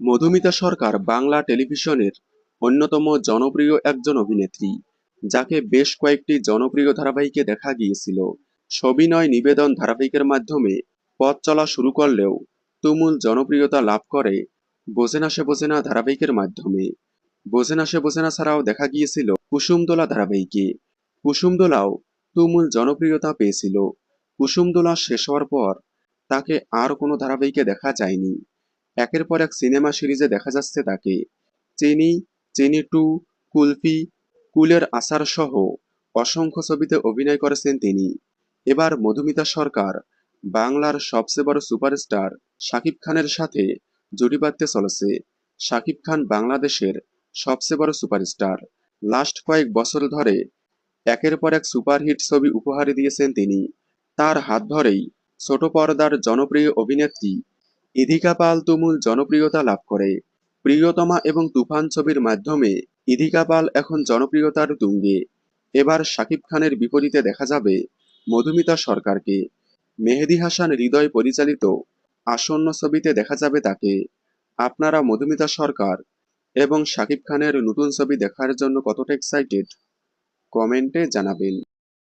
মধুমিতা সরকার বাংলা টেলিভিশনের অন্যতম জনপ্রিয় একজন অভিনেত্রী, যাকে বেশ কয়েকটি জনপ্রিয় ধারাবাহিকে দেখা গিয়েছিল। সবিনয় নিবেদন ধারাবাহিকের মাধ্যমে পথ চলা শুরু করলেও তুমুল জনপ্রিয়তা লাভ করে বোঝেনা সে বোঝেনা ধারাবাহিকের মাধ্যমে। বোঝেনা সে বোঝেনা ছাড়াও দেখা গিয়েছিল কুসুমদোলা ধারাবাহিকে। কুসুমদোলাও তুমুল জনপ্রিয়তা পেয়েছিল। কুসুমদোলা শেষ হওয়ার পর তাকে আর কোনো ধারাবাহিকে দেখা যায়নি। একের পর এক সিনেমা সিরিজে দেখা যাচ্ছে তাকে। চিনি চিনি টু, কুলফি, কুলের আসার সহ অসংখ্য ছবিতে অভিনয় করেছেন তিনি। এবার মধুমিতা সরকার, বাংলার সবচেয়ে বড় সুপারস্টার শাকিব খানের সাথে জুটি বাঁধতে চলেছে। শাকিব খান বাংলাদেশের সবচেয়ে বড় সুপারস্টার। লাস্ট কয়েক বছর ধরে একের পর এক সুপারহিট ছবি উপহার দিয়েছেন তিনি। তার হাত ধরেই ছোট পর্দার জনপ্রিয় অভিনেত্রী ইধিকা পাল তুমুল জনপ্রিয়তা লাভ করে। প্রিয়তমা এবং তুফান ছবির মাধ্যমে ইধিকা পাল এখন জনপ্রিয়তার তুঙ্গে। এবার শাকিব খানের বিপরীতে দেখা যাবে মধুমিতা সরকারকে। মেহেদি হাসান হৃদয় পরিচালিত আসন্ন ছবিতে দেখা যাবে তাকে। আপনারা মধুমিতা সরকার এবং শাকিব খানের নতুন ছবি দেখার জন্য কতটা এক্সাইটেড কমেন্টে জানাবেন।